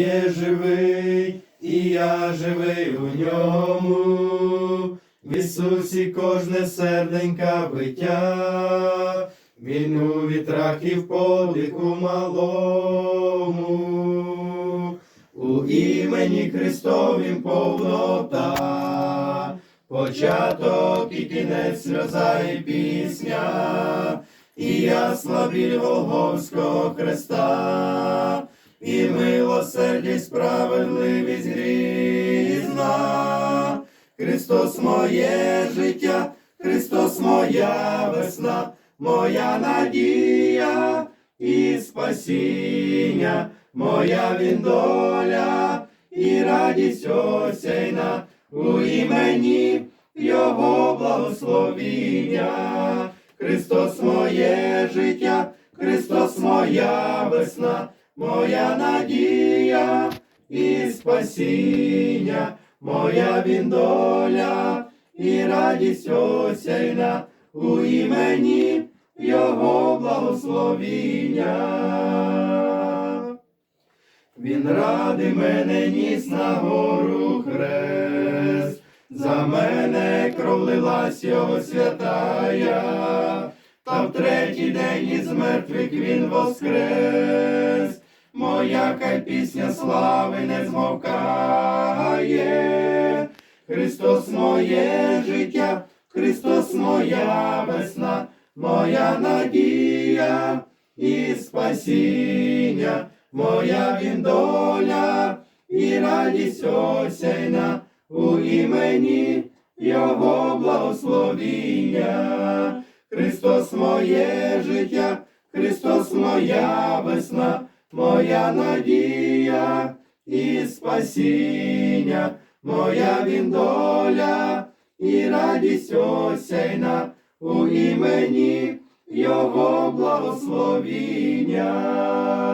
Є живий, і я живий у ньому, в Ісусі кожне серденька биття, Він у вітрах і в подиху малому, у імені Христовім повнота, початок і кінець сльоза і пісня, і ясла біль Голговського Христа, і милосердість, справедливість грізна. Христос моє життя, Христос моя весна, моя надія і спасіння, моя він доля і радість осяйна у імені Його благословіння. Христос моє життя, Христос моя весна, моя надія і спасіння, моя він доля і радість осяйна у імені Його благословіння. Він ради мене ніс на гору хрест, за мене кров лилась його святая, та в третій день із мертвих він воскрес. Моя хай пісня слави не змовкає. Христос моє життя, Христос моя весна, моя надія і спасіння, моя він доля і радість осяйна у імені Його благословіння. Христос моє життя, Христос моя весна, моя надія і спасіння, моя він доля і радість осяйна у імені Його благословіння.